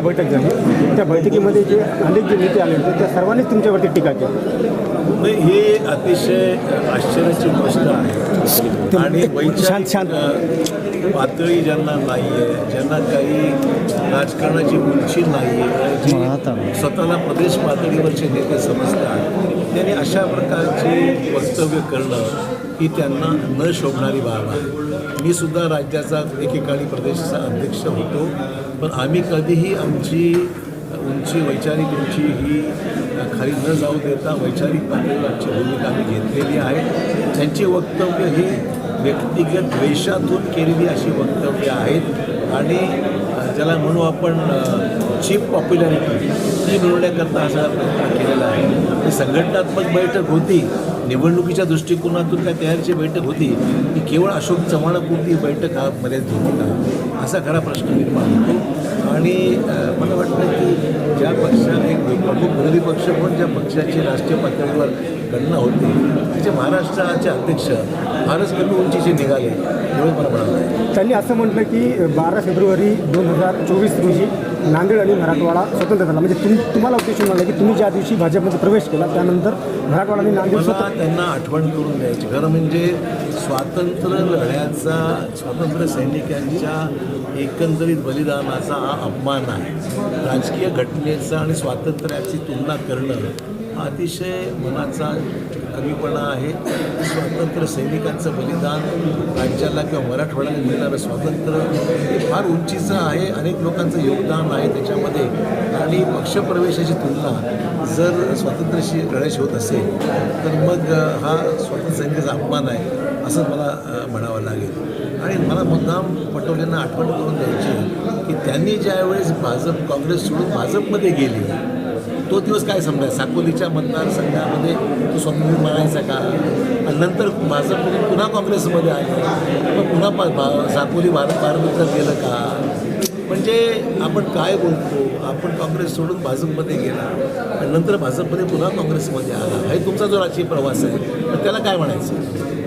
विभागीय बैठक झाली. त्या बैठकीमध्ये जे अनेक जे नेते आले होते त्या सर्वांनीच तुमच्यावरती टीका केली. नाही हे अतिशय आश्चर्याची गोष्ट आहे. आणि शांत- शांत. वैचारिक पातळी ज्यांना नाही आहे ज्यांना काही राजकारणाची उंची नाही आहे स्वतःला प्रदेश पातळीवरचे नेते समजतात त्यांनी अशा प्रकारची वक्तव्य करणं ही त्यांना न शोभणारी बाब आहे. मी सुद्धा राज्याचा एकेकाळी प्रदेशाचा अध्यक्ष होतो. पण आम्ही कधीही आमची उंची वैचारिक उंची ही खाली न जाऊ देता वैचारिक पातळीवर आमची भूमिका आम्ही घेतलेली आहे. त्यांची वक्तव्य ही व्यक्तिगत द्वेषातून केलेली अशी वक्तव्य आहेत. आणि ज्याला म्हणू आपण चीप पॉप्युलॅरिटी ती मिळवण्याकरता असा प्रयत्न केलेला आहे. संघटनात्मक बैठक होती. निवडणुकीच्या दृष्टिकोनातून काय तयारीची बैठक होती. केवळ अशोक चव्हाणापुरती बैठक हा मर्यादित होती का? असा खरा प्रश्न निर्माण होतो आणि मला वाटतं की ज्या पक्षाने एक प्रमुख विरोधी पक्ष म्हणून ज्या पक्षाची राष्ट्रीय पातळीवर गणना होती त्याचे महाराष्ट्राचे अध्यक्ष फारच कमी उंचीचे निघाले एवढं मला म्हणालं आहे. त्यांनी असं म्हटलं की बारा फेब्रुवारी दोन हजार चोवीस रोजी नांदेड आणि मराठवाडा स्वतंत्र झाला. म्हणजे तुम तुम्हाला उद्देशून म्हणलं की तुम्ही ज्या दिवशी भाजपमध्ये प्रवेश केला त्यानंतर मराठवाडा आणि नांदेड स्वतंत्र त्यांना आठवण करून द्यायची. खरं म्हणजे स्वातंत्र्य लढ्याचा स्वातंत्र्य सैनिकांच्या एकंदरीत बलिदानाचा हा अपमान आहे. राजकीय घटनेचा आणि स्वातंत्र्याची तुलना करणं अतिशय मनाचा कमीपणा आहे. स्वातंत्र्य सैनिकांचं बलिदान राज्याला किंवा मराठवाड्याला मिळणारं स्वातंत्र्य हे फार उंचीचं आहे. अनेक लोकांचं योगदान आहे त्याच्यामध्ये. आणि पक्षप्रवेशाची तुलना जर स्वातंत्र्याशी गणेश होत असेल तर मग हा स्वातंत्र्य सैनिकाचा अपमान आहे असं मला म्हणावं लागेल. आणि मला मुद्दाम पटोलेंना आठवण करून द्यायची की त्यांनी ज्यावेळेस भाजप काँग्रेस सोडून भाजपमध्ये गेली तो दिवस काय समजायचा साकोलीच्या मतदारसंघामध्ये तो स्वामी म्हणायचा का? आणि नंतर भाजपमध्ये म्हणजे पुन्हा काँग्रेसमध्ये आलं. मग पुन्हा पा भा साकोली भारत पारमित्रात गेलं का? म्हणजे आपण काय बोलतो? आपण काँग्रेस सोडून भाजपमध्ये गेला. आणि नंतर भाजपमध्ये पुन्हा काँग्रेसमध्ये आला. हे तुमचा जो राजकीय प्रवास आहे तर त्याला काय म्हणायचं?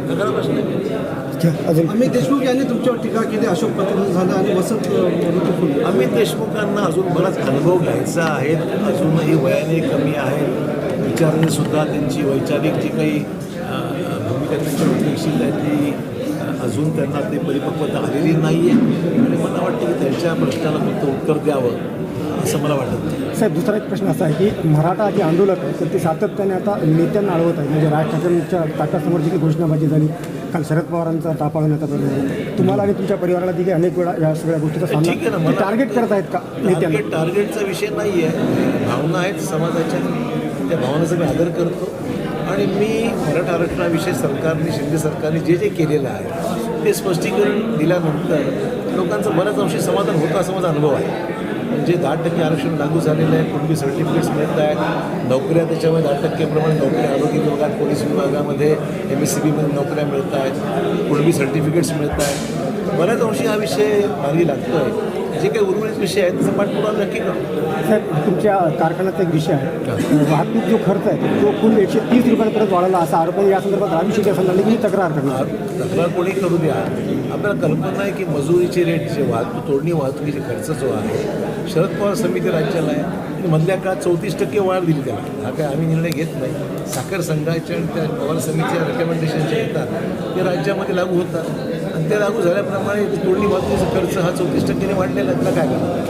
खरा प्रश्न आहे अजून? अमित देशमुख यांनी तुमच्यावर टीका केली अशोक पत्र झालं आणि वसंत अमित देशमुखांना अजून बराच अनुभव घ्यायचा आहे. अजूनही वयाने कमी आहेत. विचाराने सुद्धा त्यांची वैचारिक जी काही भूमिका त्यांच्यावरती असेल आहे ती अजून त्यांना ते परिपक्वता आलेली नाही आहे आणि मला वाटतं की त्यांच्या प्रश्नाला फक्त उत्तर द्यावं. असं मला वाटत. साहेब दुसरा एक प्रश्न असा आहे की मराठा जे आंदोलक आहे तर ते सातत्याने आता नेत्यांना अडवत आहे. म्हणजे राज ठाकरेंच्या ताटासमोर जी घोषणाबाजी झाली काल शरद पवारांचा ताप आणण्याचा प्रयत्न तुम्हाला आणि तुमच्या परिवाराला देखील अनेक वेळा या सगळ्या गोष्टीचा सामना टार्गेट करत आहेत का नेत्यांना? टार्गेट टार्गेटचा विषय नाही आहे. भावना आहेत समाजाच्या. त्या भावनेचा मी आदर करतो. आणि मी मराठा आरक्षणाविषयी सरकारने शिंदे सरकारने जे जे केलेलं आहे ते स्पष्टीकरण दिल्यानंतर लोकांचं बऱ्याच अंशी समाधान होतं असा माझा अनुभव आहे. म्हणजे दहा टक्के आरक्षण लागू झालेलं आहे कुणबी सर्टिफिकेट्स मिळत आहेत. नोकऱ्या त्याच्यामध्ये दहा टक्केप्रमाणे नोकऱ्या आरोग्य विभागात पोलीस विभागामध्ये एम एस सी बीमध्ये नोकऱ्या मिळत आहेत. कुणबी सर्टिफिकेट्स मिळत आहेत. बऱ्याच अंशी हा विषय मार्गी लागतो आहे जे काही उर्वरित विषय आहेत त्याचा पाठपुरावा नक्की करतो साहेब तुमच्या कारखान्याचा एक विषय आहे. वाहतूक जो खर्च आहे तो कुल एकशे तीस रुपयांपर्यंत वाढवला असा आरोप. या संदर्भात म्हणले की मी तक्रार करणार तक्रार कोणी करू द्या. आपल्याला कल्पना आहे की मजुरीचे रेट जे वाहतूक तोडणी वाहतुकीचे खर्च जो आहे शरद पवार समिती राज्याला आहे. आणि मधल्या काळात चौतीस टक्के वाढ दिली त्याला. हा काय आम्ही निर्णय घेत नाही. साखर संघाच्या आणि त्या पवार समितीच्या रेकमेंडेशन जे येतात ते राज्यामध्ये लागू होतात. आणि ते लागू झाल्याप्रमाणे तोडणी वाहतुकीचा खर्च हा चौतीस टक्क्याने वाढलेला आहे. त्याला काय करणार?